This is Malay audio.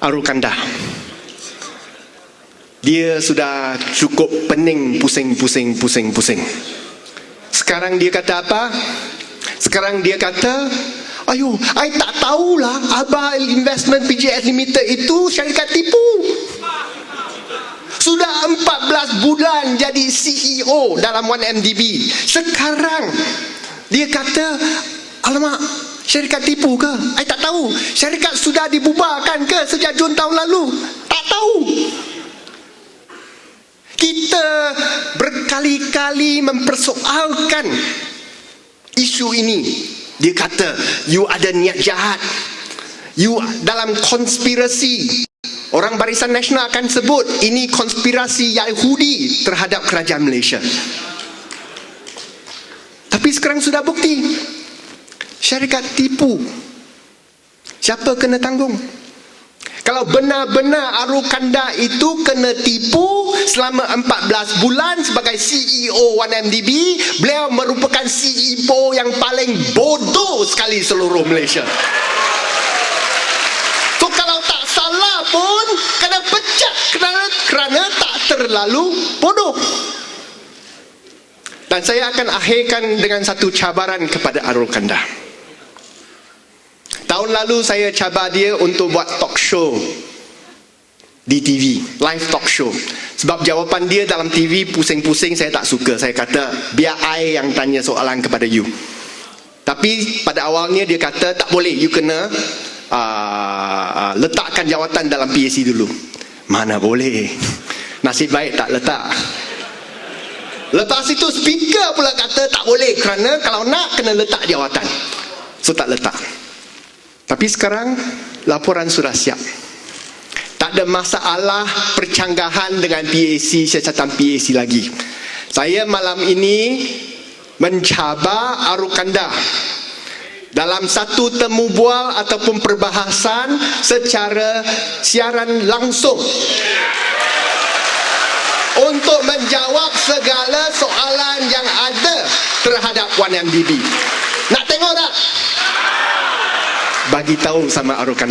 Arukanda. Dia sudah cukup pening pusing pusing pusing pusing. Sekarang dia kata apa? Sekarang dia kata, Ayo, I tak tahulah Abah Investment PJS Limited itu syarikat tipu. Sudah 14 bulan jadi CEO dalam 1MDB. Sekarang dia kata, alamak, syarikat tipu ke? I tak tahu. Syarikat sudah dibubarkan ke sejak Jun tahun lalu? Tak tahu. Kita berkali-kali mempersoalkan isu ini. Dia kata, you ada niat jahat. You dalam konspirasi. Orang Barisan Nasional akan sebut ini konspirasi Yahudi terhadap kerajaan Malaysia. Tapi sekarang sudah bukti. Syarikat tipu. Siapa kena tanggung? Kalau benar-benar Arukanda itu kena tipu selama 14 bulan sebagai CEO 1MDB, beliau merupakan CEO yang paling bodoh sekali seluruh Malaysia. So kalau tak salah pun kena pecat kerana, kerana tak terlalu bodoh. Dan saya akan akhirkan dengan satu cabaran kepada Arukanda. Tahun lalu saya cabar dia untuk buat talk show di TV, live talk show. Sebab jawapan dia dalam TV pusing-pusing saya tak suka. Saya kata biar I yang tanya soalan kepada you. Tapi pada awalnya dia kata tak boleh, you kena uh, uh, letakkan jawatan dalam PAC dulu. Mana boleh. Nasib baik tak letak. Lepas itu speaker pula kata tak boleh kerana kalau nak kena letak jawatan. So tak letak. Tapi sekarang laporan sudah siap. Tak ada masalah percanggahan dengan PAC, siasatan PAC lagi. Saya malam ini mencabar Arukanda dalam satu temu bual ataupun perbahasan secara siaran langsung untuk menjawab segala soalan yang ada terhadap 1MDB. Nak tengok tak? Bagi tahu sama Arokan